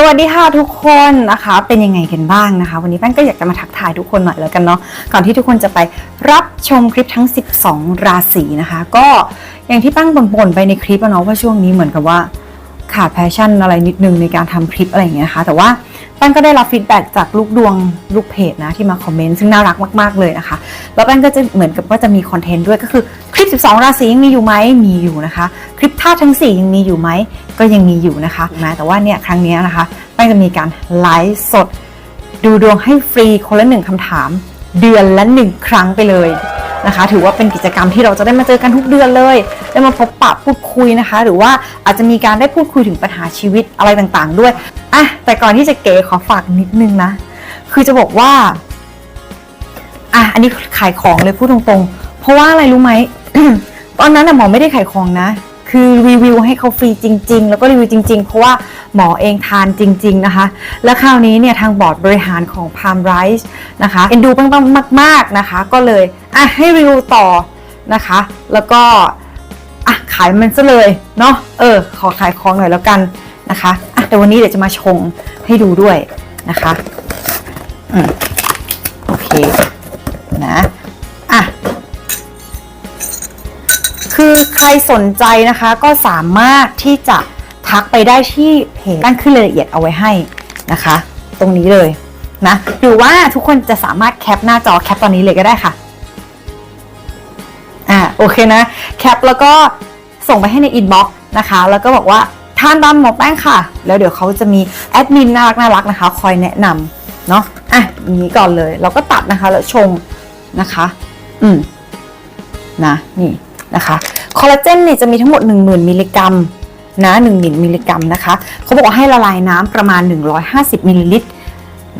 สวัสดีค่ะทุกคนนะคะเป็นยังไงกันบ้างนะคะ วันนี้แป้งก็อยากจะมาทักทายทุกคนหน่อยแล้วกันเนาะก่อนที่ทุกคนจะไปรับชมคลิปทั้ง 12 ราศีนะคะ ก็อย่างที่แป้งบ่นๆไปในคลิปเนาะว่าช่วงนี้เหมือนกับว่าขาดแพชชั่นอะไรนิดนึงในการทำคลิปอะไรอย่างเงี้ยนะคะ แต่ว่า ป้งก็ได้รับฟีดแบ็กจากลูกดวงลูกเพจนะที่มาคอมเมนต์ซึ่งน่ารักมาก ๆ เลยนะคะ แล้วป้งก็จะเหมือนกับว่าจะมีคอนเทนต์ด้วยก็คือคลิป 12 ราศียังมีอยู่ไหมมีอยู่นะคะ คลิปท่าตุทั้ง 4 ยังมีอยู่ไหมก็ยังมีอยู่นะคะนะแต่ว่าเนี่ยครั้งนี้นะคะป้งจะมีการไลฟ์สด ดูดวงให้ฟรีคนละหนึ่งคำถาม เดือนละหนึ่งครั้งไปเลย นะคะ ถือว่าเป็นกิจกรรมที่เราจะได้มาเจอกันทุกเดือนเลย ได้มาพบปะพูดคุยนะคะ หรือว่าอาจจะมีการได้พูดคุยถึงปัญหาชีวิตอะไรต่างๆ ด้วยอะแต่ก่อนที่จะเก๋ขอฝากนิดนึงนะ คือจะบอกว่าอะอันนี้ขายของเลยพูดตรงๆ เพราะว่าอะไรรู้ไหม ตอนนั้นอะหมอไม่ได้ขายของนะ คือรีวิวให้เขาฟรีจริง ๆ แล้วก็รีวิวจริง ๆ เพราะว่าหมอเองทานจริง ๆ นะคะ และคราวนี้เนี่ยทางบอร์ดบริหารของ Palm Rice นะคะเอ็นดูปังๆมากๆนะคะ ก็เลยอะให้รีวิวต่อนะคะ แล้วก็อะขายมันซะเลยเนาะเออ ขอขายของหน่อยแล้วกันนะคะอะแต่วันนี้เดี๋ยวจะมาชงให้ดูด้วยนะคะอืมโอเคนะ คือใครสนใจนะคะก็สามารถที่จะทักไปได้ที่เพจตั้งขึ้นรายละเอียดเอาไว้ให้นะคะ ตรงนี้เลยนะหรือว่าทุกคนจะสามารถแคปหน้าจอแคปตอนนี้เลยก็ได้ค่ะอ่าโอเคนะแคปแล้วก็ส่งไปให้ในอินบ็อกซ์นะคะ แล้วก็บอกว่าทานตามหมอแป้งค่ะ แล้วเดี๋ยวเขาจะมีแอดมินน่ารักน่ารักนะคะ คอยแนะนำเนาะอะอย่างนี้ก่อนเลย เราก็ตัดนะคะแล้วชงนะคะ อืมนะนี่ นะคะคอลลาเจนเนี่ยจะมีทั้งหมด 10,000 มิลลิกรัมนะ1มิลมิลลิกรัมนะคะเขาบอกว่าให้ละลายน้ำประมาณ 150มิลลิลิตร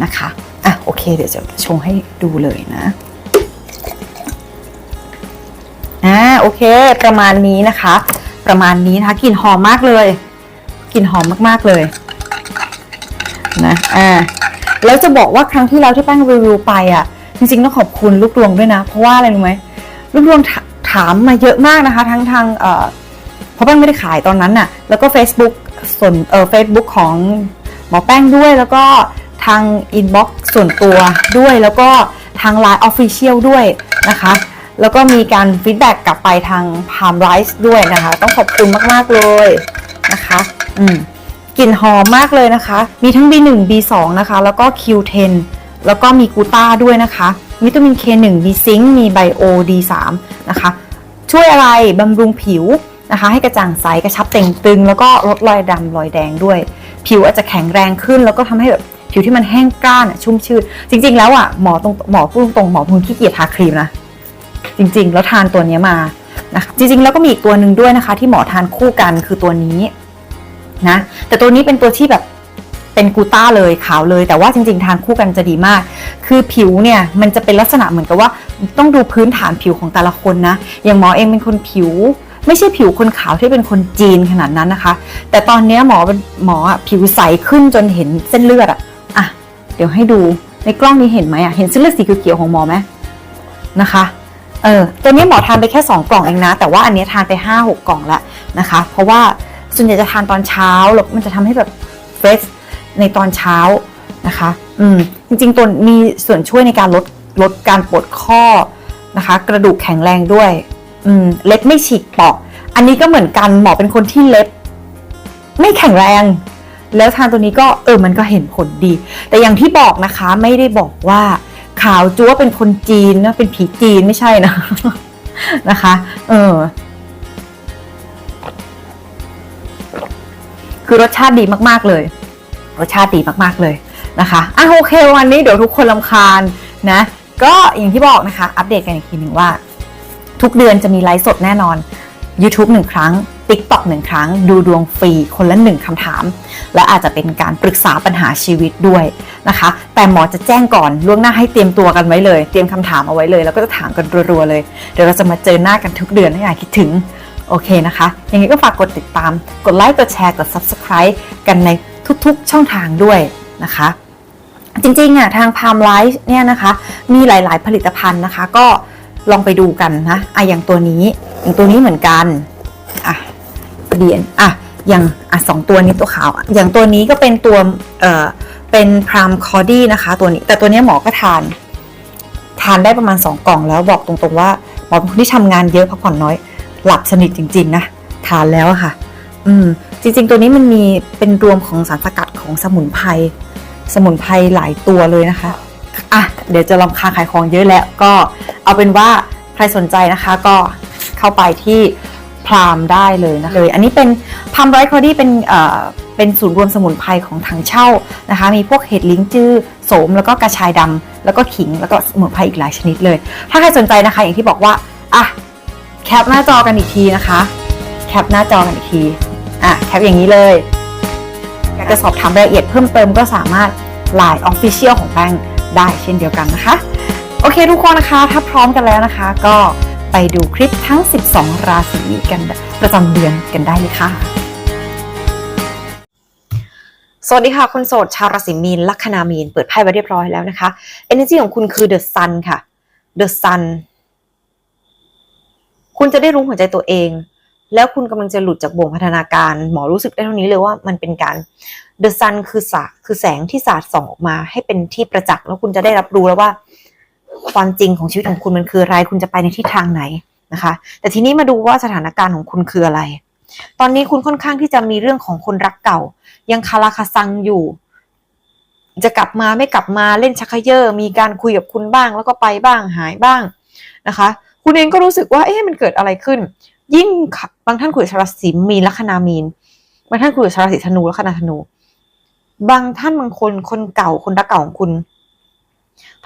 นะคะอะโอเค เดี๋ยวจะชงให้ดูเลยนะอ่าโอเค ประมาณนี้นะคะ ประมาณนี้นะคะกลิ่นหอมมากเลยกลิ่นหอมมากๆเลยนะอ่าแล้วจะบอกว่าครั้งที่แล้วที่แป้งรีวิวไปอะจริงๆต้องขอบคุณลูกดวงด้วยนะ เพราะว่าอะไรรู้ไหมลูกดวง ถามมาเยอะมากนะคะ ทั้งทางเพราะแป้งไม่ได้ขายตอนนั้นน่ะแล้วก็ Facebook ส่วนเอ่อ Facebook ของหมอแป้งด้วย แล้วก็ทางอินบ็อกซ์ส่วนตัวด้วย แล้วก็ทาง Line Official ด้วยนะคะ แล้วก็มีการฟีดแบ็กกลับไปทาง Palm Rice ด้วยนะคะ ต้องขอบคุณมาก ๆ เลยนะคะอืมกลิ่นหอมมากเลยนะคะ มีทั้ง B1 B2 นะคะ แล้วก็ Q10 แล้วก็มีกูต้าด้วยนะคะ วิตามิน K1 มีซิงค์มีไบโอ D3 นะคะ ช่วยอะไรบำรุงผิวนะคะ ให้กระจ่างใสกระชับเต่งตึง แล้วก็ลดรอยดำรอยแดงด้วย ผิวอาจจะแข็งแรงขึ้น แล้วก็ทำให้แบบผิวที่มันแห้งกร้านอะชุ่มชื้นจริง ๆ แล้วอะหมอตรงหมอพูดตรงหมอพูดขี้เกียจทาครีมนะจริง ๆ แล้วทานตัวนี้มานะคะจริง ๆ แล้วก็มีอีกตัวหนึ่งด้วยนะคะ ที่หมอทานคู่กันคือตัวนี้นะแต่ตัวนี้เป็นตัวที่แบบ เป็นกูต้าเลยขาวเลย แต่ว่าจริง ๆ ทานคู่กันจะดีมาก คือผิวเนี่ยมันจะเป็นลักษณะเหมือนกับว่าต้องดูพื้นฐานผิวของแต่ละคนนะ อย่างหมอเองเป็นคนผิวไม่ใช่ผิวคนขาวที่เป็นคนจีนขนาดนั้นนะคะ แต่ตอนนี้หมอเป็นหมอผิวใสขึ้นจนเห็นเส้นเลือดอะอะ เดี๋ยวให้ดูในกล้องนี้เห็นไหมอะเห็นเส้นเลือดสีเขียวของหมอไหมนะคะ เออตัวนี้หมอทานไปแค่ 2 กล่องเองนะ แต่ว่าอันนี้ทานไป 5 6 กล่องแล้วนะคะ เพราะว่าส่วนใหญ่จะทานตอนเช้าแล้วมันจะทำให้แบบเฟรช ในตอนเช้านะคะ อืม จริงๆตัวมีส่วนช่วยในการลดลดการปวดข้อนะคะ กระดูกแข็งแรงด้วย อืม เล็บไม่ฉีกเปอกอันนี้ก็เหมือนกันหมอเป็นคนที่เล็บ ไม่แข็งแรง แล้วทานตัวนี้ก็เออมันก็เห็นผลดี แต่อย่างที่บอกนะคะ ไม่ได้บอกว่าขาวจั๊วเป็นคนจีนนะเป็นผีจีนไม่ใช่นะนะคะ เออ คือรสชาติดีมาก ๆ เลย รสชาติดีมากๆเลยนะคะอะโอเควันนี้เดี๋ยวทุกคนลำคาญนะก็อย่างที่บอกนะคะ อัปเดตกันอีกทีหนึ่งว่า ทุกเดือนจะมีไลฟ์สดแน่นอน YouTube 1 ครั้ง TikTok 1 ครั้ง ดูดวงฟรีคนละ1คำถาม และอาจจะเป็นการปรึกษาปัญหาชีวิตด้วยนะคะ แต่หมอจะแจ้งก่อนล่วงหน้าให้เตรียมตัวกันไว้เลย เตรียมคำถามเอาไว้เลย แล้วก็จะถามกันรัวๆเลย เดี๋ยวเราจะมาเจอหน้ากันทุกเดือนให้อยากคิดถึง โอเคนะคะ ยังไงก็ฝากกดติดตาม กดไลค์ กดแชร์ กด Subscribe กันในทุกๆช่องทางด้วยนะคะ จริงๆอะทาง Palm Life เนี่ยนะคะ มีหลายๆผลิตภัณฑ์นะคะ ก็ลองไปดูกันนะอะอย่างตัวนี้ อย่างตัวนี้เหมือนกันอะเดียนอะอย่างอะสองตัวนี้ตัวขาว อย่างตัวนี้ก็เป็นตัวเอ่อเป็นพรามคอดี้นะคะ ตัวนี้แต่ตัวนี้หมอก็ทาน ทานได้ประมาณ 2 กล่องแล้วบอกตรงๆว่าหมอเป็นคนที่ทำงานเยอะพักผ่อนน้อย หลับสนิทจริง ๆ นะ ทานแล้วค่ะ อืม จริง ๆ ตัวนี้มันมีเป็นรวมของสารสกัดของสมุนไพร สมุนไพรหลายตัวเลยนะคะ อะ เดี๋ยวจะลองคาขายของเยอะแล้วก็เอาเป็นว่าใครสนใจนะคะก็เข้าไปที่พรามได้เลยนะเลย อันนี้เป็นพรามไรท์คอดี้เป็นเอ่อเป็นศูนย์รวมสมุนไพรของถังเช่านะคะ มีพวกเห็ดลิ้นจื้อโสมแล้วก็กระชายดำแล้วก็ขิงแล้วก็สมุนไพรอีกหลายชนิดเลย ถ้าใครสนใจนะคะอย่างที่บอกว่าอะ แคปหน้าจอกันอีกทีนะคะ แคปหน้าจอกันอีกทีอะแคปอย่างนี้เลยอยากจะสอบถามรายละเอียดเพิ่มเติมก็สามารถ Line Official ของแป้งได้เช่นเดียวกันนะคะ โอเคทุกคนนะคะ ถ้าพร้อมกันแล้วนะคะ ก็ไปดูคลิปทั้ง 12 ราศีกันประจำเดือนกันได้เลยค่ะ สวัสดีค่ะ คนโสดชาวราศีมีนลัคนามีน เปิดไพ่ไว้เรียบร้อยแล้วนะคะ Energy ของคุณคือ The Sun ค่ะ The Sun คุณจะได้รู้หัวใจตัวเอง แล้วคุณกำลังจะหลุดจากบ่วงพัฒนาการ หมอรู้สึกได้เท่านี้เลยว่ามันเป็นการ The Sun คือสาคือแสงที่สาดส่องออกมา ให้เป็นที่ประจักษ์แล้วคุณจะได้รับรู้แล้วว่า ความจริงของชีวิตของคุณมันคืออะไร คุณจะไปในทิศทางไหนนะคะ แต่ทีนี้มาดูว่าสถานการณ์ของคุณคืออะไร ตอนนี้คุณค่อนข้างที่จะมีเรื่องของคนรักเก่า ยังคาราคาซังอยู่ จะกลับมาไม่กลับมาเล่นชักเขยอมีการคุยกับคุณบ้าง แล้วก็ไปบ้างหายบ้างนะคะ คุณเองก็รู้สึกว่าเอ๊ะมันเกิดอะไรขึ้น ยิ่งบางท่านคุยชาวราศีมีนลัคนามีนบางท่านคุยชาวราศีธนูลัคนาธนู บางท่านบางคนคนเก่าคนรักเก่าของคุณ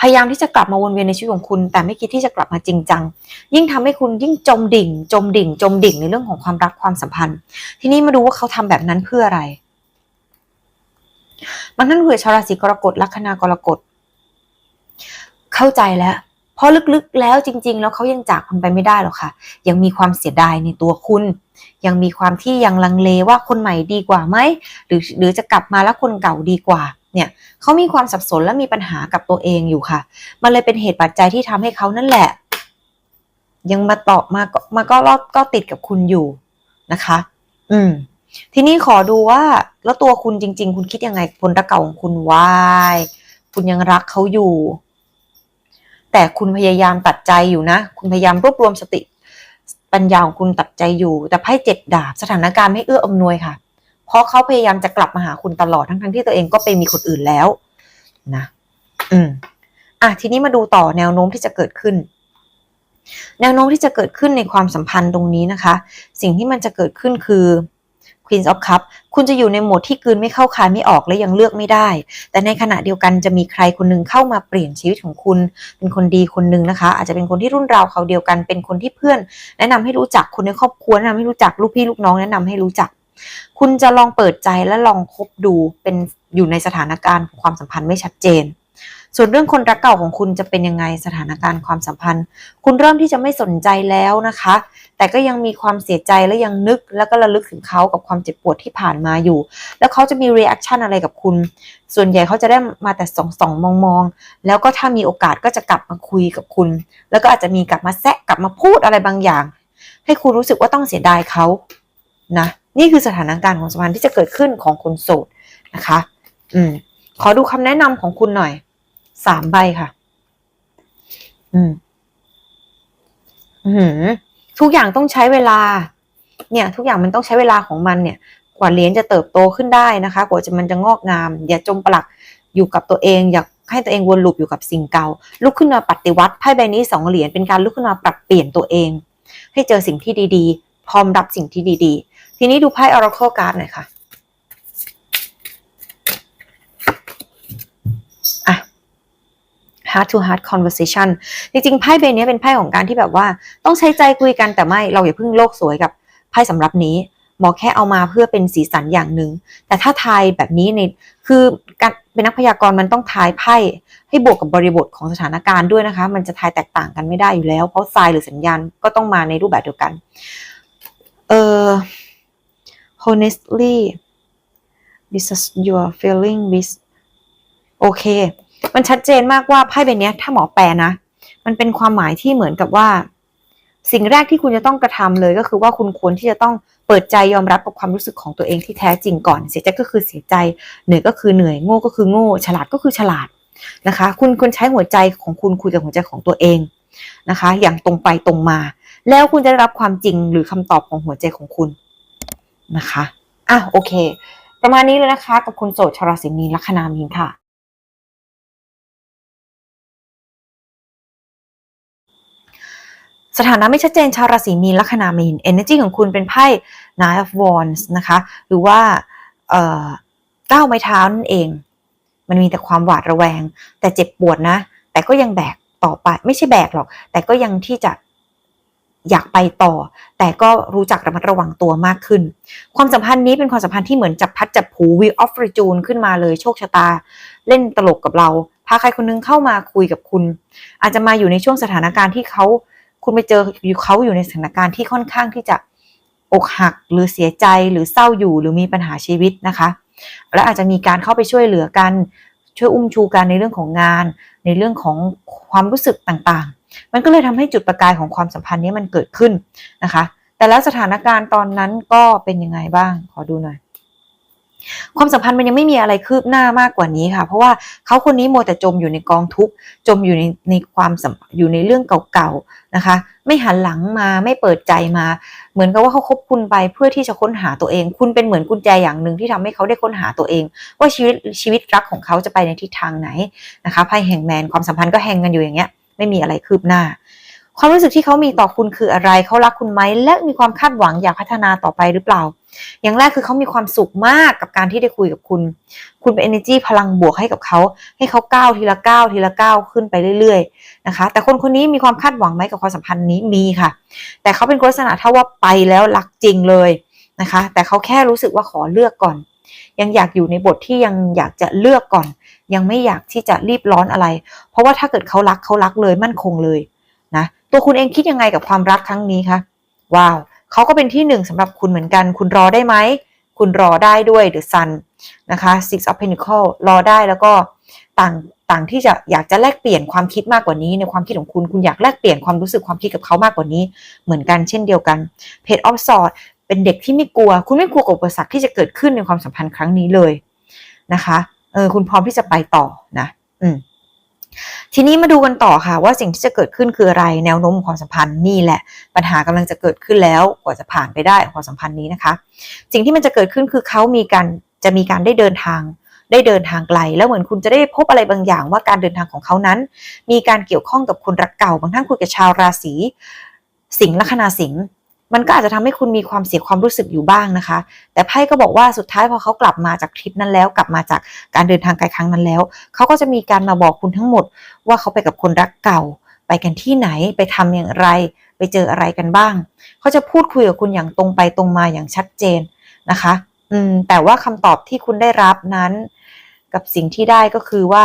พยายามที่จะกลับมาวนเวียนในชีวิตของคุณ แต่ไม่คิดที่จะกลับมาจริงจัง ยิ่งทำให้คุณยิ่งจมดิ่ง จมดิ่ง จมดิ่งในเรื่องของความรักความสัมพันธ์ ทีนี้มาดูว่าเขาทำแบบนั้นเพื่ออะไรบางท่านคุยกับชาวราศีกรกฎลัคนากรกฎเข้าใจแล้ว เพราะลึกๆแล้วจริง ๆ แล้วเขายังจากคุณไปไม่ได้หรอกค่ะ ยังมีความเสียดายในตัวคุณ ยังมีความที่ยังลังเลว่าคนใหม่ดีกว่าไหมหรือหรือจะกลับมาแล้วคนเก่าดีกว่าเนี่ยเขามีความสับสนและมีปัญหากับตัวเองอยู่ค่ะ มันเลยเป็นเหตุปัจจัยที่ทำให้เขานั่นแหละ ยังมาตอบมาก็มาก็รอดก็ติดกับคุณอยู่นะคะ อืม ทีนี้ขอดูว่าแล้วตัวคุณจริง ๆ คุณคิดยังไงคนรักเก่าของคุณวายคุณยังรักเขาอยู่ แต่คุณพยายามตัดใจอยู่นะ คุณพยายามรวบรวมสติ ปัญญาของคุณตัดใจอยู่ แต่ไพ่เจ็ดดาบสถานการณ์ไม่เอื้ออำนวยค่ะ เพราะเขาพยายามจะกลับมาหาคุณตลอดทั้งๆที่ตัวเองก็ไปมีคนอื่นแล้วนะ อืมอะทีนี้มาดูต่อแนวโน้มที่จะเกิดขึ้น แนวโน้มที่จะเกิดขึ้นในความสัมพันธ์ตรงนี้นะคะ สิ่งที่มันจะเกิดขึ้นคือ Queen of Cup คุณจะอยู่ในโหมดที่กืนไม่เข้าคายไม่ออกและยังเลือกไม่ได้ แต่ในขณะเดียวกันจะมีใครคนหนึงเข้ามาเปลี่ยนชีวิตของคุณ เป็นคนดีคนหนึ่งนะคะ อาจจะเป็นคนที่รุ่นราวเขาเดียวกัน เป็นคนที่เพื่อน แนะนำให้รู้จักคนในครอบครัวแนะนำให้รู้จักลูกพี่ลูกน้องแนะนำให้รู้จัก คุณจะลองเปิดใจและลองคบดูเป็นอยู่ในสถานการณ์ความสัมพันธ์ไม่ชัดเจน ส่วนเรื่องคนรักเก่าของคุณจะเป็นยังไงสถานการณ์ความสัมพันธ์ คุณเริ่มที่จะไม่สนใจแล้วนะคะ แต่ก็ยังมีความเสียใจและยังนึกแล้วก็ระลึกถึงเขากับความเจ็บปวดที่ผ่านมาอยู่ แล้วเขาจะมีเรีแอคชั่นอะไรกับคุณ ส่วนใหญ่เขาจะได้มาแต่ส่องสองมองมองแล้วก็ถ้ามีโอกาสก็จะกลับมาคุยกับคุณ แล้วก็อาจจะมีกลับมาแซะกลับมาพูดอะไรบางอย่าง ให้คุณรู้สึกว่าต้องเสียดายเขานะนี่คือสถานการณ์ของสัมพันธ์ที่จะเกิดขึ้นของคนโสดนะคะ อืม ขอดูคำแนะนำของคุณหน่อย สามใบค่ะ อืม อือหือทุกอย่างต้องใช้เวลา เนี่ย ทุกอย่างมันต้องใช้เวลาของมันเนี่ย กว่าเหรียญจะเติบโตขึ้นได้นะคะ กว่าจะมันจะงอกงาม อย่าจมปลักอยู่กับตัวเอง อย่าให้ตัวเองวนลูปอยู่กับสิ่งเก่า ลุกขึ้นมาปฏิวัติไพ่ใบนี้สองเหรียญเป็นการลุกขึ้นมาปรับเปลี่ยนตัวเอง ให้เจอสิ่งที่ดีๆ พร้อมรับสิ่งที่ดีๆ ทีนี้ดูไพ่ Oracle Card หน่อยค่ะ heart to heart conversation จริงๆไพ่ใบนี้เป็นไพ่ของการที่แบบว่าต้องใช้ใจคุยกันแต่ไม่เราอย่าเพิ่งโลกสวยกับไพ่สำหรับนี้หมอแค่เอามาเพื่อเป็นสีสันอย่างหนึ่ง แต่ถ้าทายแบบนี้ในคือการเป็นนักพยากรณ์มันต้องทายไพ่ให้บวกกับบริบทของสถานการณ์ด้วยนะคะ มันจะทายแตกต่างกันไม่ได้อยู่แล้ว เพราะทรายหรือสัญญาณก็ต้องมาในรูปแบบเดียวกัน เออ honestly this is your feeling with โอเค มันชัดเจนมากว่าไพ่ใบนี้ถ้าหมอแปลนะ มันเป็นความหมายที่เหมือนกับว่า สิ่งแรกที่คุณจะต้องกระทำเลยก็คือว่าคุณควรที่จะต้องเปิดใจยอมรับกับความรู้สึกของตัวเองที่แท้จริงก่อน เสียใจก็คือเสียใจ เหนื่อยก็คือเหนื่อย โง่ก็คือโง่ ฉลาดก็คือฉลาดนะคะ คุณควรใช้หัวใจของคุณคุยกับหัวใจของตัวเองนะคะ อย่างตรงไปตรงมา แล้วคุณจะได้รับความจริงหรือคำตอบของหัวใจของคุณนะคะ อะโอเค ประมาณนี้เลยนะคะ กับคุณโสดชราศีมีลัคนามีนค่ะ สถานะไม่ชัดเจนชาวราศีมีนลัคนามีน energy ของคุณเป็นไพ่ nine of wands นะคะ หรือว่าเก้าไม้เท้านั่นเอง มันมีแต่ความหวาดระแวง แต่เจ็บปวดนะ แต่ก็ยังแบกต่อไป ไม่ใช่แบกหรอก แต่ก็ยังที่จะอยากไปต่อ แต่ก็รู้จักระมัดระวังตัวมากขึ้น ความสัมพันธ์นี้เป็นความสัมพันธ์ที่เหมือนจับพัดจับผู wheel of fortune ขึ้นมาเลยโชคชะตา เล่นตลกกับเรา พาใครคนนึงเข้ามาคุยกับคุณ อาจจะมาอยู่ในช่วงสถานการณ์ที่เขา คุณไปเจออยู่เขาอยู่ในสถานการณ์ที่ค่อนข้างที่จะอกหักหรือเสียใจหรือเศร้าอยู่หรือมีปัญหาชีวิตนะคะ และอาจจะมีการเข้าไปช่วยเหลือกันช่วยอุ้มชูกันในเรื่องของงาน ในเรื่องของความรู้สึกต่างๆ มันก็เลยทำให้จุดประกายของความสัมพันธ์นี้มันเกิดขึ้นนะคะ แต่แล้วสถานการณ์ตอนนั้นก็เป็นยังไงบ้างขอดูหน่อย ความสัมพันธ์มันยังไม่มีอะไรคืบหน้ามากกว่านี้ค่ะ เพราะว่าเขาคนนี้โมวแต่จมอยู่ในกองทุกข์จมอยู่ในในความสัมอยู่ในเรื่องเก่าๆนะคะ ไม่หันหลังมาไม่เปิดใจมา เหมือนกับว่าเขาคบคุณไปเพื่อที่จะค้นหาตัวเอง คุณเป็นเหมือนกุญแจอย่างหนึ่งที่ทำให้เขาได้ค้นหาตัวเอง ว่าชีวิตชีวิตรักของเขาจะไปในทิศทางไหนนะคะไพ่แห่งแมนความสัมพันธ์ก็แห่งกันอยู่อย่างเงี้ยไม่มีอะไรคืบหน้าความรู้สึกที่เขามีต่อคุณคืออะไร เขารักคุณไหม และมีความคาดหวังอยากพัฒนาต่อไปหรือเปล่า อย่างแรกคือเขามีความสุขมากกับการที่ได้คุยกับคุณ คุณเป็น energy พลังบวกให้กับเขา ให้เขาก้าวทีละก้าวทีละก้าวขึ้นไปเรื่อยๆนะคะ แต่คนคนนี้มีความคาดหวังไหมกับความสัมพันธ์นี้มีค่ะ แต่เขาเป็นลักษณะถ้าว่าไปแล้วรักจริงเลยนะคะ แต่เขาแค่รู้สึกว่าขอเลือกก่อน ยังอยากอยู่ในบทที่ยังอยากจะเลือกก่อน ยังไม่อยากที่จะรีบร้อนอะไร เพราะว่าถ้าเกิดเขารักเขารักเลยมั่นคงเลยนะ ตัวคุณเองคิดยังไงกับความรักครั้งนี้คะ ว้าว เขาก็เป็นที่หนึ่งสำหรับคุณเหมือนกัน คุณรอได้ไหม คุณรอได้ด้วย The Sun นนะคะ Six of Pentacles รอได้แล้วก็ต่างต่างที่จะอยากจะแลกเปลี่ยนความคิดมากกว่านี้ ในความคิดของคุณคุณอยากแลกเปลี่ยนความรู้สึกความคิดกับเขามากกว่านี้ เหมือนกันเช่นเดียวกัน Page of Swords เป็นเด็กที่ไม่กลัว คุณไม่กลัวกับอุปสรรคที่จะเกิดขึ้นในความสัมพันธ์ครั้งนี้เลยนะคะเออคุณพร้อมที่จะไปต่อนะ อืม ทีนี้มาดูกันต่อค่ะว่าสิ่งที่จะเกิดขึ้นคืออะไรแนวโน้มของความสัมพันธ์นี่แหละ ปัญหากำลังจะเกิดขึ้นแล้วกว่าจะผ่านไปได้ความสัมพันธ์นี้นะคะ สิ่งที่มันจะเกิดขึ้นคือเขามีการจะมีการได้เดินทางได้เดินทางไกล แล้วเหมือนคุณจะได้พบอะไรบางอย่างว่าการเดินทางของเขานั้น มีการเกี่ยวข้องกับคนรักเก่าบางท่านคุยกับชาวราศีสิงห์ลัคนาสิงห์ มันก็อาจจะทำให้คุณมีความเสียความรู้สึกอยู่บ้างนะคะ แต่ไพ่ก็บอกว่าสุดท้ายพอเขากลับมาจากทริปนั้นแล้ว กลับมาจากการเดินทางไกลครั้งนั้นแล้ว เขาก็จะมีการมาบอกคุณทั้งหมด ว่าเขาไปกับคนรักเก่า ไปกันที่ไหนไปทำอย่างไร ไปเจออะไรกันบ้าง เขาจะพูดคุยกับคุณอย่างตรงไปตรงมาอย่างชัดเจนนะคะ อืมแต่ว่าคำตอบที่คุณได้รับนั้น กับสิ่งที่ได้ก็คือว่า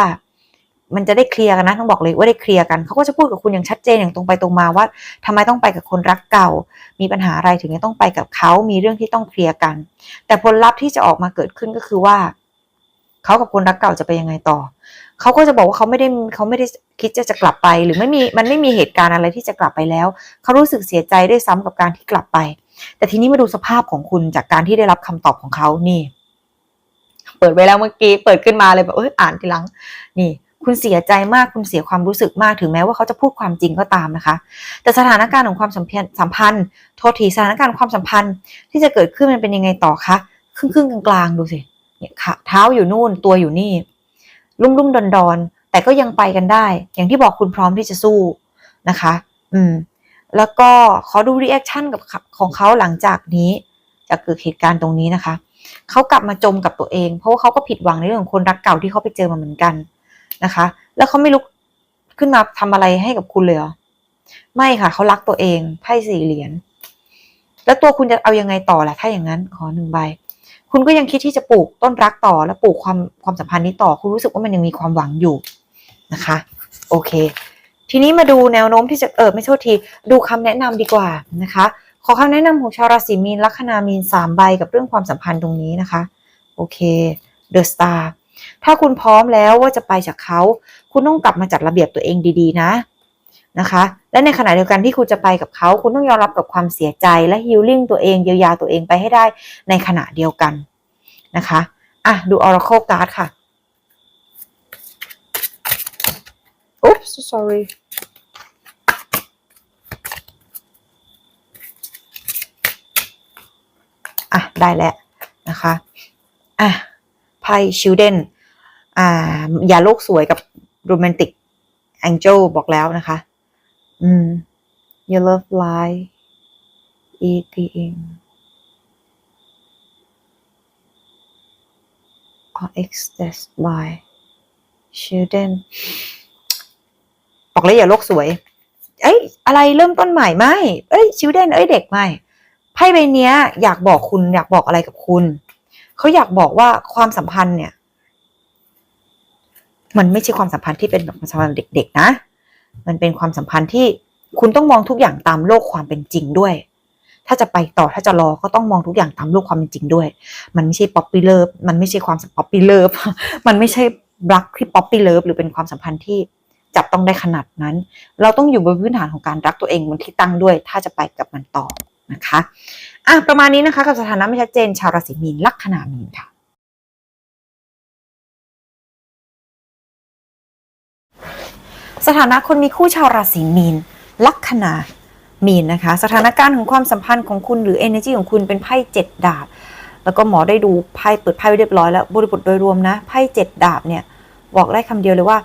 มันจะได้เคลียร์กันนะต้องบอกเลยว่าได้เคลียร์กันเขาก็จะพูดกับคุณอย่างชัดเจนอย่างตรงไปตรงมาว่าทำไมต้องไปกับคนรักเก่า มีปัญหาอะไรถึงจะต้องไปกับเขามีเรื่องที่ต้องเคลียร์กัน แต่ผลลัพธ์ที่จะออกมาเกิดขึ้นก็คือว่าเขากับคนรักเก่าจะไปยังไงต่อเขาก็จะบอกว่าเขาไม่ได้เขาไม่ได้คิดจะจะกลับไป หรือไม่มีมันไม่มีเหตุการณ์อะไรที่จะกลับไปแล้วเขารู้สึกเสียใจด้วยซ้ำกับการที่กลับไป แต่ทีนี้มาดูสภาพของคุณจากการที่ได้รับคำตอบของเขานี่ เปิดไว้แล้วเมื่อกี้เปิดขึ้นมาเลยแบบเอออ่านทีหลัง นี่ คุณเสียใจมากคุณเสียความรู้สึกมากถึงแม้ว่าเขาจะพูดความจริงก็ตามนะคะ แต่สถานการณ์ของความสัมพันธ์สัมพันธ์โทษทีสถานการณ์ความสัมพันธ์ที่จะเกิดขึ้นมันเป็นยังไงต่อคะครึ่งครึ่งๆกลางๆดูสิเนี่ยขาเท้าอยู่นู่นตัวอยู่นี่ลุ่มลุ่มดอนดอนแต่ก็ยังไปกันได้ อย่างที่บอกคุณพร้อมที่จะสู้นะคะ อืม แล้วก็ขอดูรีแอคชั่นกับของเขาหลังจากนี้จะเกิดเหตุการณ์ตรงนี้นะคะ เขากลับมาจมกับตัวเอง เพราะว่าเขาก็ผิดหวังในเรื่องของคนรักเก่าที่เขาไปเจอมาเหมือนกัน นะคะ แล้วเขาไม่ลุกขึ้นมาทำอะไรให้กับคุณเลยเหรอไม่ค่ะเขารักตัวเองไพ่สี่เหรียญแล้วตัวคุณจะเอายังไงต่อล่ะถ้าอย่างนั้นขอหนึ่งใบ คุณก็ยังคิดที่จะปลูกต้นรักต่อและปลูกความความสัมพันธ์นี้ต่อ คุณรู้สึกว่ามันยังมีความหวังอยู่นะคะ โอเค ทีนี้มาดูแนวโน้มที่จะเออไม่โทษที ดูคำแนะนำดีกว่านะคะ ขอคำแนะนำของชาวราศีมีนลัคนามีนสามใบกับเรื่องความสัมพันธ์ตรงนี้นะคะ โอเค The Star ถ้าคุณพร้อมแล้วว่าจะไปจากเขา คุณต้องกลับมาจัดระเบียบตัวเองดีๆ นะนะคะ และในขณะเดียวกันที่คุณจะไปกับเขา คุณต้องยอมรับกับความเสียใจและฮิลลิ่งตัวเองเยียวยาตัวเองไปให้ได้ในขณะเดียวกันนะคะอะดู Oracle Card ค่ะ Oops sorry อะ ได้แล้วนะคะ อะไพ่ชิลเดน อ่า อย่าโลกสวยกับโรแมนติกแองเจลบอกแล้วนะคะ อืม you love lie eating or express by children บอกเลยอย่าโลกสวย เอ้ย อะไรเริ่มต้นใหม่ไม่ เอ้ยชิลเดนเอ้ย เด็กไม่ ไพ่ใบเนี้ย อยากบอกคุณ อยากบอกอะไรกับคุณ เขาอยากบอกว่าความสัมพันธ์เนี่ย มันไม่ใช่ความสัมพันธ์ที่เป็นแบบความสัมพันธ์เด็ก ๆ นะ มันเป็นความสัมพันธ์ที่คุณต้องมองทุกอย่างตามโลกความเป็นจริงด้วย ถ้าจะไปต่อถ้าจะรอก็ต้องมองทุกอย่างตามโลกความเป็นจริงด้วย มันไม่ใช่ป๊อปปี้เลิฟมันไม่ใช่ความป๊อปปี้เลิฟมันไม่ใช่รักที่ป๊อปปี้เลิฟหรือเป็นความสัมพันธ์ที่จับต้องได้ขนาดนั้น เราต้องอยู่บนพื้นฐานของการรักตัวเองบนที่ตั้งด้วย ถ้าจะไปกับมันต่อนะคะอะประมาณนี้นะคะ กับสถานะไม่ชัดเจนชาวราศีมีนลัคนามีนค่ะ สถานะคนมีคู่ชาวราศีมีน ลัคนามีนนะคะ สถานการณ์ของความสัมพันธ์ของคุณหรือ energy ของคุณเป็นไพ่เจ็ดดาบ แล้วก็หมอได้ดูไพ่เปิดไพ่ไว้เรียบร้อยแล้วบริบทโดยรวมนะไพ่เจ็ดดาบเนี่ยบอกได้คำเดียวเลยว่า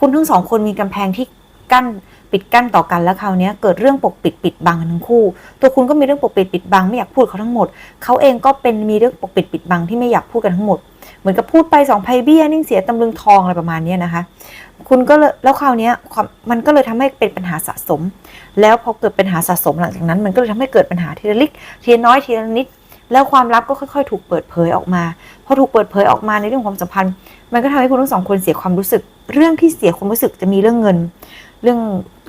คุณทั้งสองคนมีกำแพงที่กั้นปิดกั้นต่อกันแล้วคราวนี้เกิดเรื่องปกปิดปิดบังกันทั้งคู่ ตัวคุณก็มีเรื่องปกปิดปิดบังไม่อยากพูดเขาทั้งหมด เขาเองก็เป็นมีเรื่องปกปิดปิดบังที่ไม่อยากพูดกันทั้งหมด เหมือนกับพูดไปสองไพเบี้ยนิ่งเสียตำลึงทองอะไรประมาณนี้นะคะ คุณก็เลยแล้วคราวนี้มันก็เลยทำให้เป็นปัญหาสะสม แล้วพอเกิดปัญหาสะสมหลังจากนั้น มันก็เลยทำให้เกิดปัญหาทีละเล็กทีละน้อยทีละนิด แล้วความลับก็ค่อย ๆ ถูกเปิดเผยออกมาพอถูกเปิดเผยออกมาในเรื่องความสัมพันธ์ มันก็ทำให้คุณทั้งสองคนเสียความรู้สึก เรื่องที่เสียความรู้สึกจะมีเรื่องเงิน เรื่อง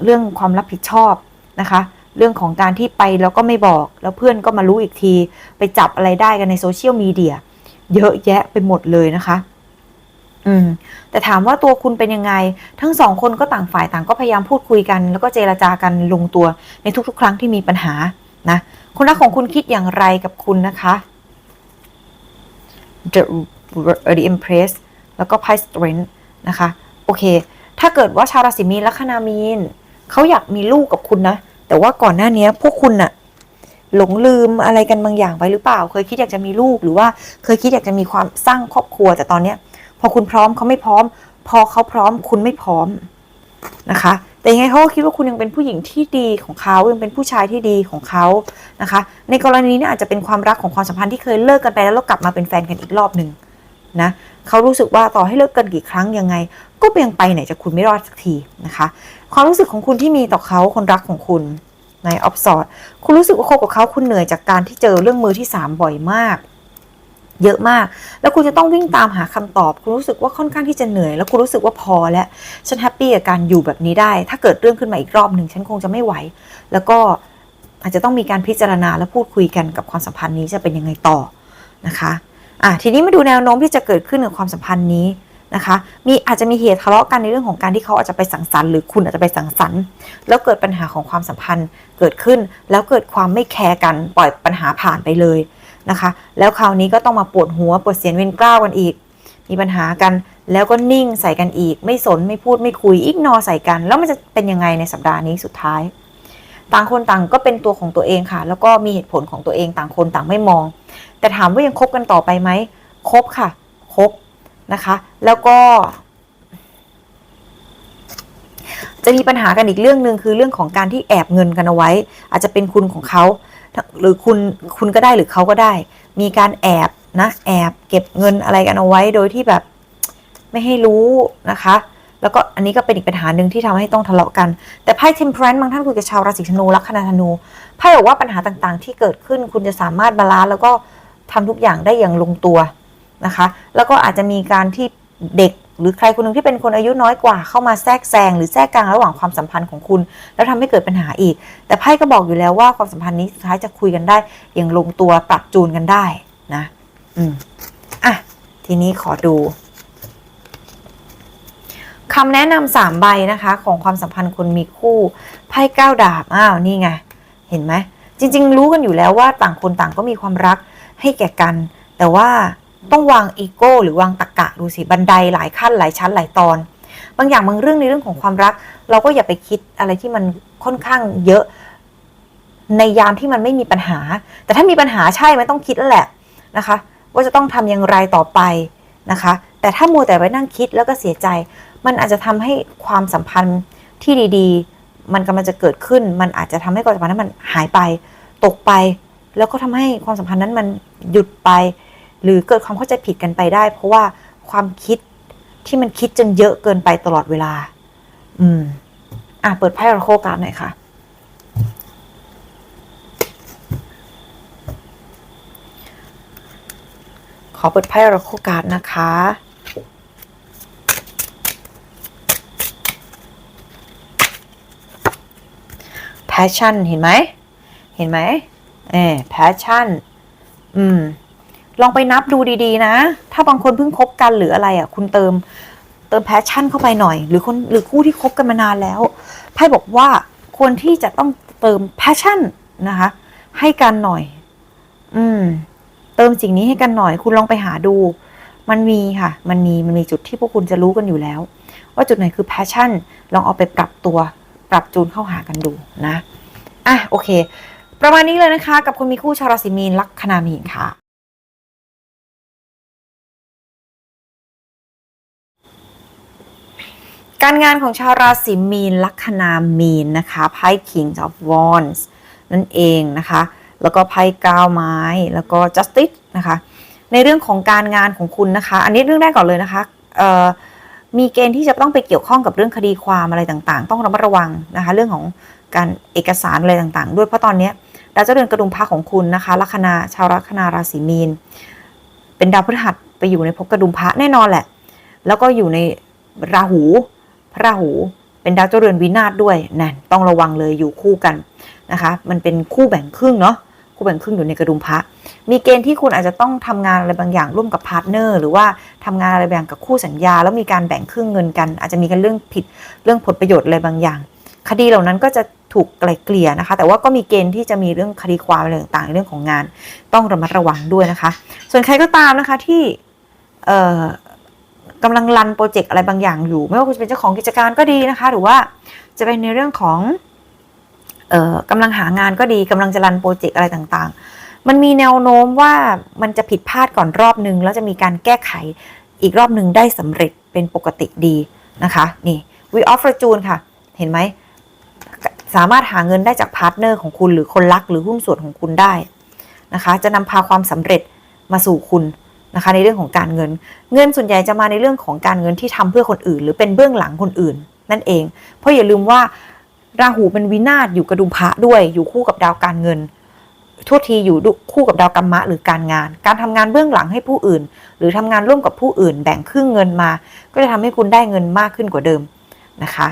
เรื่องความรับผิดชอบนะคะเรื่องของการที่ไปแล้วก็ไม่บอก แล้วเพื่อนก็มารู้อีกที ไปจับอะไรได้กันในโซเชียลมีเดีย เยอะแยะไปหมดเลยนะคะ อืม แต่ถามว่าตัวคุณเป็นยังไง ทั้งสองคนก็ต่างฝ่ายต่างก็พยายามพูดคุยกัน แล้วก็เจรจากันลงตัวในทุก ๆ ครั้งที่มีปัญหานะคนรักของคุณคิดอย่างไรกับคุณนะคะ The The Empress แล้วก็ Pi Strength นะคะ โอเค ถ้าเกิดว่าชาวราศีมีนลัคนามีนเขาอยากมีลูกกับคุณนะ แต่ว่าก่อนหน้านี้พวกคุณน่ะ หลงลืมอะไรกันบางอย่างไปหรือเปล่า เคยคิดอยากจะมีลูกหรือว่าเคยคิดอยากจะมีความสร้างครอบครัวแต่ตอนเนี้ยพอคุณพร้อมเขาไม่พร้อม พอเขาพร้อมคุณไม่พร้อมนะคะ แต่ยังไงเขาก็คิดว่าคุณยังเป็นผู้หญิงที่ดีของเขายังเป็นผู้ชายที่ดีของเขานะคะ ในกรณีนี้อาจจะเป็นความรักของความสัมพันธ์ที่เคยเลิกกันไปแล้วกลับมาเป็นแฟนกันอีกรอบหนึ่งนะเขารู้สึกว่าต่อให้เลิกกันกี่ครั้งยังไง ก็ยังไปไหนจากคุณไม่รอดสักทีนะคะ ความรู้สึกของคุณที่มีต่อเขาคนรักของคุณ ในออฟซอร์คุณรู้สึกว่าคบกับเขาคุณเหนื่อยจากการที่เจอเรื่องมือที่สามบ่อยมาก เยอะมาก แล้วคุณจะต้องวิ่งตามหาคำตอบ คุณรู้สึกว่าค่อนข้างที่จะเหนื่อย แล้วคุณรู้สึกว่าพอแล้วฉันแฮปปี้กับการอยู่แบบนี้ได้ ถ้าเกิดเรื่องขึ้นมาอีกรอบหนึ่งฉันคงจะไม่ไหว แล้วก็อาจจะต้องมีการพิจารณาและพูดคุยกันกับความสัมพันธ์นี้จะเป็นยังไงต่อนะคะอะทีนี้มาดูแนวโน้มที่จะเกิดขึ้นกับความสัมพันธ์นี้ นะคะ มีอาจจะมีเหตุทะเลาะกันในเรื่องของการที่เขาอาจจะไปสังสรรค์หรือคุณอาจจะไปสังสรรค์แล้วเกิดปัญหาของความสัมพันธ์เกิดขึ้น แล้วเกิดความไม่แคร์กันปล่อยปัญหาผ่านไปเลยนะคะ แล้วคราวนี้ก็ต้องมาปวดหัวปวดเสียนเวียนกล้าวกันอีก มีปัญหากันแล้วก็นิ่งใส่กันอีก ไม่สนไม่พูดไม่คุยอีกนอใส่กัน แล้วมันจะเป็นยังไงในสัปดาห์นี้สุดท้าย ต่างคนต่างก็เป็นตัวของตัวเองค่ะ แล้วก็มีเหตุผลของตัวเองต่างคนต่างไม่มอง แต่ถามว่ายังคบกันต่อไปไหมคบค่ะคบ นะคะ แล้วก็ จะมีปัญหากันอีกเรื่องหนึ่งคือเรื่องของการที่แอบเงินกันเอาไว้ อาจจะเป็นคุณของเขาหรือคุณคุณก็ได้หรือเขาก็ได้ มีการแอบนะแอบเก็บเงินอะไรกันเอาไว้โดยที่แบบไม่ให้รู้นะคะ แล้วก็อันนี้ก็เป็นอีกปัญหาหนึ่งที่ทำให้ต้องทะเลาะกัน แต่ไพ่ temperance บางท่านคุยกับชาวราศีธนูลัคนาธนูไพ่บอกว่าปัญหาต่างๆ ที่เกิดขึ้นคุณจะสามารถบาลานซ์แล้วก็ทำทุกอย่างได้อย่างลงตัว นะคะ แล้วก็อาจจะมีการที่เด็กหรือใครคนหนึ่งที่เป็นคนอายุน้อยกว่าเข้ามาแทรกแซงหรือแทรกกลางระหว่างความสัมพันธ์ของคุณ แล้วทำให้เกิดปัญหาอีก แต่ไพ่ก็บอกอยู่แล้วว่าความสัมพันธ์นี้สุดท้ายจะคุยกันได้ อย่างลงตัวปรับจูนกันได้นะอืมอะทีนี้ขอดูคำแนะนำสามใบนะคะ ของความสัมพันธ์คนมีคู่ไพ่เก้าดาบอ้าวนี่ไงเห็นไหมจริง ๆ รู้กันอยู่แล้วว่าต่างคนต่างก็มีความรักให้แก่กัน แต่ว่า ต้องวางอีโก้หรือวางตะกะดูสิบันไดหลายขั้นหลายชั้นหลายตอน บางอย่างบางเรื่องในเรื่องของความรัก เราก็อย่าไปคิดอะไรที่มันค่อนข้างเยอะ ในยามที่มันไม่มีปัญหา แต่ถ้ามีปัญหาใช่มันต้องคิดแล้วแหละนะคะ ว่าจะต้องทำอย่างไรต่อไปนะคะ แต่ถ้ามัวแต่ไปนั่งคิดแล้วก็เสียใจ มันอาจจะทำให้ความสัมพันธ์ที่ดีๆ มันกำลังจะเกิดขึ้น มันอาจจะทำให้ความสัมพันธ์นั้นมันหายไป ตกไป แล้วก็ทำให้ความสัมพันธ์นั้นมันหยุดไป หรือเกิดความเข้าใจผิดกันไปได้ เพราะว่าความคิดที่มันคิดจนเยอะเกินไปตลอดเวลา อืม อะ เปิดไพ่อราโคการหน่อยค่ะ ขอเปิดไพ่อราโคการ์ดนะคะ passion เห็นไหม เห็นไหมเออ passion อืม ลองไปนับดูดีๆ นะ ถ้าบางคนเพิ่งคบกันหรืออะไรอะ คุณเติมเติม passion เข้าไปหน่อย หรือคนหรือคู่ที่คบกันมานานแล้วไพ่บอกว่าควรที่จะต้องเติม passion นะคะ ให้กันหน่อย อืม เติมสิ่งนี้ให้กันหน่อย คุณลองไปหาดู มันมีค่ะ มันมีมันมีจุดที่พวกคุณจะรู้กันอยู่แล้ว ว่าจุดไหนคือ passion ลองเอาไปปรับตัว ปรับจูนเข้าหากันดูนะอะโอเค ประมาณนี้เลยนะคะ กับคนมีคู่ชาวราศีมีนลัคนามีนค่ะ การงานของชาวราศีมีนลัคนามีนนะคะไพ่ King of Wands นั่นเองนะคะ แล้วก็ไพ่ก้าวไม้แล้วก็ Justice นะคะ ในเรื่องของการงานของคุณนะคะ อันนี้เรื่องแรกก่อนเลยนะคะมีเกณฑ์ที่จะต้องไปเกี่ยวข้องกับเรื่องคดีความอะไรต่างๆ ต้องระมัดระวังนะคะ เรื่องของการเอกสารอะไรต่างๆ ด้วยเพราะตอนนี้ดาวเจ้าเรือนกระดุมพระของคุณนะคะลัคนาชาวลัคนาราศีมีน เป็นดาวพฤหัสไปอยู่ในภพกระดุมพระแน่นอนแหละ แล้วก็อยู่ในราหู พระราหูเป็นดาวเจ้าเรือนวินาศด้วยนั่นต้องระวังเลยอยู่คู่กันนะคะ มันเป็นคู่แบ่งครึ่งเนาะคู่แบ่งครึ่งอยู่ในกระดุมพระ มีเกณฑ์ที่คุณอาจจะต้องทำงานอะไรบางอย่างร่วมกับพาร์ทเนอร์หรือว่าทำงานอะไรบางอย่างกับคู่สัญญา แล้วมีการแบ่งครึ่งเงินกัน อาจจะมีกันเรื่องผิดเรื่องผลประโยชน์อะไรบางอย่าง คดีเหล่านั้นก็จะถูกไกล่เกลี่ยนะคะ แต่ว่าก็มีเกณฑ์ที่จะมีเรื่องคดีความอะไรต่างๆในเรื่องของงาน ต้องระมัดระวังด้วยนะคะ ส่วนใครก็ตามนะคะที่เอ่อ กำลังรันโปรเจกต์อะไรบางอย่างอยู่ ไม่ว่าคุณจะเป็นเจ้าของกิจการก็ดีนะคะ หรือว่าจะเป็นในเรื่องของออกำลังหางานก็ดีกำลังจะรันโปรเจกต์อะไรต่างๆ มันมีแนวโน้มว่ามันจะผิดพลาดก่อนรอบหนึ่งแล้วจะมีการแก้ไขอีกรอบหนึ่งได้สำเร็จเป็นปกติดีนะคะนี่ We of Fortune ค่ะ เห็นไหมสามารถหาเงินได้จากพาร์ทเนอร์ของคุณหรือคนรักหรือหุ้นส่วนของคุณได้นะคะ จะนำพาความสำเร็จมาสู่คุณ นะคะในเรื่องของการเงิน เงินส่วนใหญ่จะมาในเรื่องของการเงินที่ทำเพื่อคนอื่น หรือเป็นเบื้องหลังคนอื่น นั่นเอง เพราะอย่าลืมว่าราหูเป็นวินาศอยู่กระดุมพระด้วยอยู่คู่กับดาวการเงินทั่วทีอยู่คู่กับดาวกรรมะหรือการงาน การทำงานเบื้องหลังให้ผู้อื่น หรือทำงานร่วมกับผู้อื่น แบ่งครึ่งเงินมา ก็จะทำให้คุณได้เงินมากขึ้นกว่าเดิมนะคะ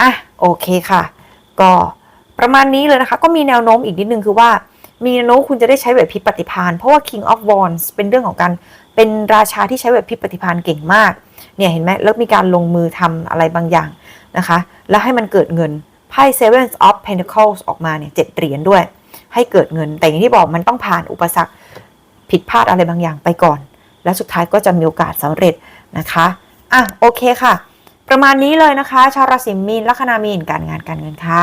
อะโอเคค่ะ ก็ประมาณนี้เลยนะคะ ก็มีแนวโน้มอีกนิดนึงคือว่า มีแนวโน้มคุณจะได้ใช้ไหวพริบปฏิภาณเพราะว่า King of Wands เป็นเรื่องของการเป็นราชาที่ใช้ไหวพริบปฏิภาณเก่งมาก เนี่ยเห็นไหมแล้วมีการลงมือทำอะไรบางอย่างนะคะ แล้วให้มันเกิดเงินไพ่ Seven of Pentacles ออกมาเนี่ยเจ็ดเหรียญด้วย ให้เกิดเงิน แต่อย่างที่บอกมันต้องผ่านอุปสรรคผิดพลาดอะไรบางอย่างไปก่อน แล้วสุดท้ายก็จะมีโอกาสสำเร็จนะคะอะโอเคค่ะ ประมาณนี้เลยนะคะ ชาวราศีมีนลัคนามีนการงานการเงินค่ะ